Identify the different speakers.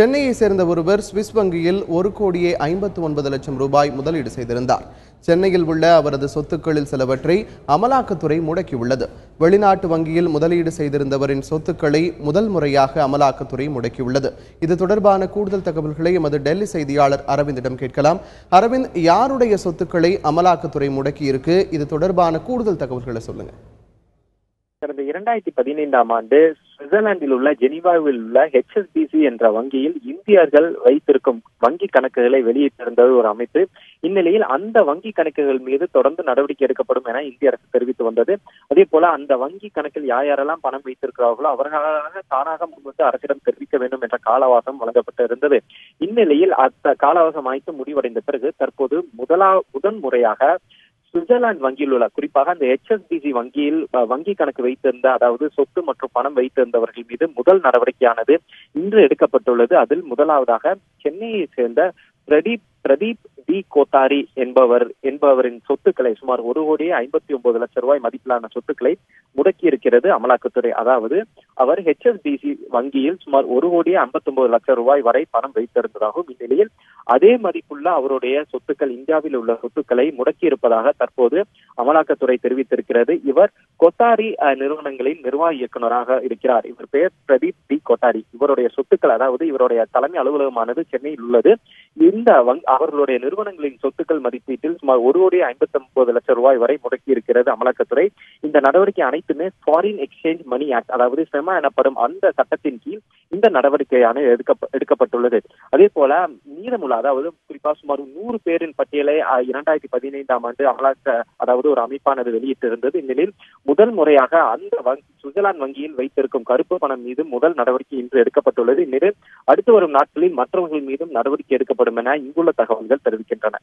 Speaker 1: சென்னையை சேர்ந்த ஒருவர் சுவிஸ் வங்கியில் ஒரு கோடியே ஐம்பத்து ஒன்பது லட்சம் ரூபாய் முதலீடு செய்திருந்தார். சென்னையில் உள்ள அவரது சொத்துக்களில் சிலவற்றை அமலாக்கத்துறை முடக்கியுள்ளது. வெளிநாட்டு வங்கியில் முதலீடு செய்திருந்தவரின் சொத்துக்களை முதல் முறையாக அமலாக்கத்துறை முடக்கியுள்ளது. இது தொடர்பான கூடுதல் தகவல்களை எமது டெல்லி செய்தியாளர் அரவிந்திடம் கேட்கலாம். அரவிந்த் யாருடைய சொத்துக்களை அமலாக்கத்துறை முடக்கியிருக்கு? இது தொடர்பான கூடுதல் தகவல்களை சொல்லுங்கள்
Speaker 2: கடந்த இரண்டாயிரத்தி பதினைந்தாம் ஆண்டு சுவிட்சர்லாந்தில் உள்ள ஜெனீவாவில் உள்ள ஹெச்எஸ்பிசி என்ற வங்கியில் இந்தியர்கள் வைத்திருக்கும் வங்கி கணக்குகளை வெளியிட்டிருந்தது ஒரு அமைப்பு. இந்நிலையில் அந்த வங்கி கணக்குகள் மீது தொடர்ந்து நடவடிக்கை எடுக்கப்படும் என இந்திய அரசு தெரிவித்து வந்தது. அதே போல அந்த வங்கி கணக்கில் யார் யாரெல்லாம் பணம் வைத்திருக்கிறார்களோ அவர்களாக தானாக முன்வந்து அரசிடம் தெரிவிக்க வேண்டும் என்ற காலவாசம் வழங்கப்பட்டு இருந்தது. இந்நிலையில் அந்த காலவாசம் அனைத்து முடிவடைந்த பிறகு தற்போது முதலா முதன் முறையாக சுவிட்சர்லாந்து வங்கியில் உள்ள குறிப்பாக அந்த ஹெச்எஸ்பிசி வங்கியில் வங்கி கணக்கு வைத்திருந்த அதாவது சொத்து மற்றும் பணம் வைத்திருந்தவர்கள் மீது முதல் நடவடிக்கையானது இன்று எடுக்கப்பட்டுள்ளது. அதில் முதலாவதாக சென்னையை சேர்ந்த பிரதீப் பிரதீப் டி கோத்தாரி என்பவர் என்பவரின் சொத்துக்களை சுமார் ஒரு கோடியே ஐம்பத்தி ஒன்பது லட்சம் ரூபாய் மதிப்பிலான சொத்துக்களை முடக்கி இருக்கிறது அமலாக்கத்துறை. அதாவது அவர் ஹெச்எஸ்பிசி வங்கியில் சுமார் ஒரு கோடியே ஐம்பத்தி ஒன்பது லட்சம் ரூபாய் வரை பணம் வைத்திருந்ததாகவும் இந்நிலையில் அதே மதிப்புள்ள அவருடைய சொத்துக்கள் இந்தியாவில் உள்ள சொத்துக்களை முடக்கி இருப்பதாக தற்போது அமலாக்கத்துறை தெரிவித்திருக்கிறது. இவர் கொத்தாரி நிறுவனங்களின் நிர்வாக இயக்குநராக இருக்கிறார். இவர் பெயர் பிரதீப் டி கொட்டாரி. இவருடைய சொத்துக்கள் அதாவது இவருடைய தலைமை அலுவலகமானது சென்னையில் உள்ளது. இந்த அவர்களுடைய நிறுவனங்களின் சொத்துக்கள் மதிப்பீட்டில் சுமார் ஒரு கோடி ஐம்பத்தி ஒன்பது லட்சம் ரூபாய் வரை முடக்கி இருக்கிறது அமலாக்கத்துறை. இந்த நடவடிக்கை அனைத்துமே ஃபாரின் எக்ஸ்சேஞ்ச் மணி ஆக்ட் அதாவது செமா எனப்படும் அந்த சட்டத்தின் கீழ் இந்த நடவடிக்கையான எடுக்கப்பட்டுள்ளது. அதே போல மீதமுள்ள அதாவது குறிப்பா சுமார் நூறு பேரின் பட்டியலை இரண்டாயிரத்தி பதினைந்தாம் ஆண்டு அமலாக்க அதாவது ஒரு அமைப்பானது வெளியிட்டிருந்தது. இந்நிலையில் முதல் முறையாக அந்த வங்கி சுவிட்சர்லாந்து வங்கியில் வைத்திருக்கும் கருப்பு பணம் மீது முதல் நடவடிக்கை இன்று எடுக்கப்பட்டுள்ளது. இந்நிலையில் அடுத்து வரும் நாட்களில் மற்றவர்கள் மீதும் நடவடிக்கை எடுக்கப்படும் என இங்குள்ள தகவல்கள் தெரிவிக்கின்றன.